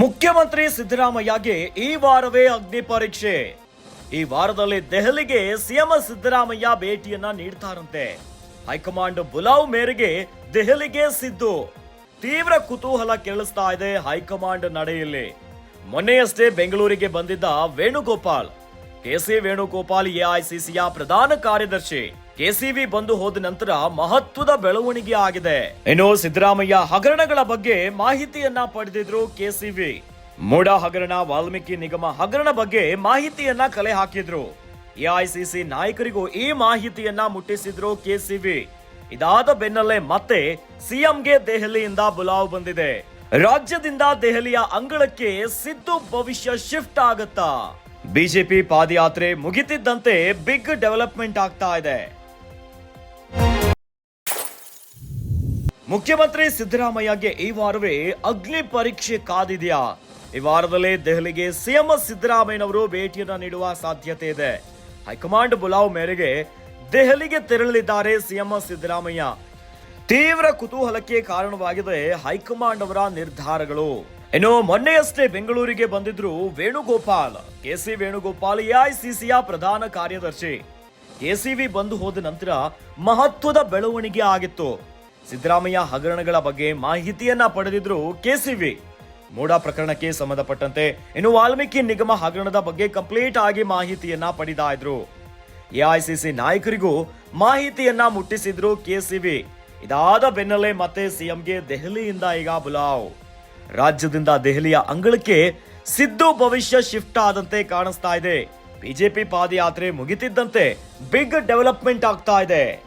ಮುಖ್ಯಮಂತ್ರಿ ಸಿದ್ದರಾಮಯ್ಯಗೆ ಈ ವಾರವೇ ಅಗ್ನಿ ಪರೀಕ್ಷೆ. ಈ ವಾರದಲ್ಲಿ ದೆಹಲಿಗೆ ಸಿಎಂ ಸಿದ್ದರಾಮಯ್ಯ ಭೇಟಿಯನ್ನ ನೀಡ್ತಾರಂತೆ. ಹೈಕಮಾಂಡ್ ಬುಲಾವ್ ಮೇರೆಗೆ ದೆಹಲಿಗೆ ಸಿದ್ದು. ತೀವ್ರ ಕುತೂಹಲ ಕೇಳಿಸ್ತಾ ಇದೆ ಹೈಕಮಾಂಡ್ ನಡೆಯಲ್ಲಿ. ಮೊನ್ನೆಯಷ್ಟೇ ಬೆಂಗಳೂರಿಗೆ ಬಂದಿದ್ದ ವೇಣುಗೋಪಾಲ್. ಕೆಸಿ ವೇಣುಗೋಪಾಲ್ ಎಐಸಿಸಿಯ ಪ್ರಧಾನ ಕಾರ್ಯದರ್ಶಿ. ಕೆಸಿವಿ ಬಂದು ಹೋದ ನಂತರ ಮಹತ್ವದ ಬೆಳವಣಿಗೆ ಆಗಿದೆ. ಇನ್ನು ಸಿದ್ದರಾಮಯ್ಯ ಹಗರಣಗಳ ಬಗ್ಗೆ ಮಾಹಿತಿಯನ್ನ ಪಡೆದಿದ್ರು ಕೆಸಿವಿ. ಮೂಡ ಹಗರಣ ವಾಲ್ಮೀಕಿ ನಿಗಮ ಹಗರಣ ಬಗ್ಗೆ ಮಾಹಿತಿಯನ್ನ ಕಲೆ ಹಾಕಿದ್ರು. ಎಐಸಿಸಿ ನಾಯಕರಿಗೂ ಈ ಮಾಹಿತಿಯನ್ನ ಮುಟ್ಟಿಸಿದ್ರು ಕೆಸಿವಿ. ಇದಾದ ಬೆನ್ನಲ್ಲೇ ಮತ್ತೆ ಸಿಎಂಗೆ ದೆಹಲಿಯಿಂದ ಬುಲಾವ್ ಬಂದಿದೆ. ರಾಜ್ಯದಿಂದ ದೆಹಲಿಯ ಅಂಗಳಕ್ಕೆ ಸಿದ್ದು ಭವಿಷ್ಯ ಶಿಫ್ಟ್ ಆಗತ್ತಾ? ಬಿಜೆಪಿ ಪಾದಯಾತ್ರೆ ಮುಗಿತಿದ್ದಂತೆ ಬಿಗ್ ಡೆವಲಪ್ಮೆಂಟ್ ಆಗ್ತಾ ಇದೆ. ಮುಖ್ಯಮಂತ್ರಿ ಸಿದ್ದರಾಮಯ್ಯಗೆ ಈ ವಾರವೇ ಅಗ್ನಿ ಪರೀಕ್ಷೆ ಕಾದಿದೆಯಾ? ಈ ವಾರದಲ್ಲೇ ದೆಹಲಿಗೆ ಸಿಎಂ ಸಿದ್ದರಾಮಯ್ಯನವರು ಭೇಟಿಯನ್ನು ನೀಡುವ ಸಾಧ್ಯತೆ ಇದೆ. ಹೈಕಮಾಂಡ್ ಬುಲಾವ್ ಮೇರೆಗೆ ದೆಹಲಿಗೆ ತೆರಳಲಿದ್ದಾರೆ ಸಿಎಂ ಸಿದ್ದರಾಮಯ್ಯ. ತೀವ್ರ ಕುತೂಹಲಕ್ಕೆ ಕಾರಣವಾಗಿದೆ ಹೈಕಮಾಂಡ್ ಅವರ ನಿರ್ಧಾರಗಳು. ಇನ್ನು ಮೊನ್ನೆಯಷ್ಟೇ ಬೆಂಗಳೂರಿಗೆ ಬಂದಿದ್ರು ವೇಣುಗೋಪಾಲ್. ಕೆಸಿ ವೇಣುಗೋಪಾಲ್ ಎಐಸಿಸಿಯ ಪ್ರಧಾನ ಕಾರ್ಯದರ್ಶಿ. ಕೆಸಿವಿ ಬಂದು ಹೋದ ನಂತರ ಮಹತ್ವದ ಬೆಳವಣಿಗೆ ಆಗಿತ್ತು. ಸಿದ್ದರಾಮಯ್ಯ ಹಗರಣಗಳ ಬಗ್ಗೆ ಮಾಹಿತಿಯನ್ನ ಪಡೆದಿದ್ರು ಕೆಸಿವಿ. ಮೋಡ ಪ್ರಕರಣಕ್ಕೆ ಸಂಬಂಧಪಟ್ಟಂತೆ ಇನ್ನು ವಾಲ್ಮೀಕಿ ನಿಗಮ ಹಗರಣದ ಬಗ್ಗೆ ಕಂಪ್ಲೀಟ್ ಆಗಿ ಮಾಹಿತಿಯನ್ನ ಪಡೆದ ಇದ್ರು. ಎಐಸಿಸಿ ನಾಯಕರಿಗೂ ಮಾಹಿತಿಯನ್ನ ಮುಟ್ಟಿಸಿದ್ರು ಕೆಸಿವಿ. ಇದಾದ ಬೆನ್ನಲ್ಲೇ ಮತ್ತೆ ಸಿಎಂಗೆ ದೆಹಲಿಯಿಂದ ಈಗ ಬುಲಾವ್. ರಾಜ್ಯದಿಂದ ದೆಹಲಿಯ ಅಂಗಳಕ್ಕೆ ಸಿದ್ದು ಭವಿಷ್ಯ ಶಿಫ್ಟ್ ಆದಂತೆ ಕಾಣಿಸ್ತಾ ಇದೆ. ಬಿಜೆಪಿ ಪಾದಯಾತ್ರೆ ಮುಗಿತಿದ್ದಂತೆ ಬಿಗ್ ಡೆವಲಪ್ಮೆಂಟ್ ಆಗ್ತಾ ಇದೆ.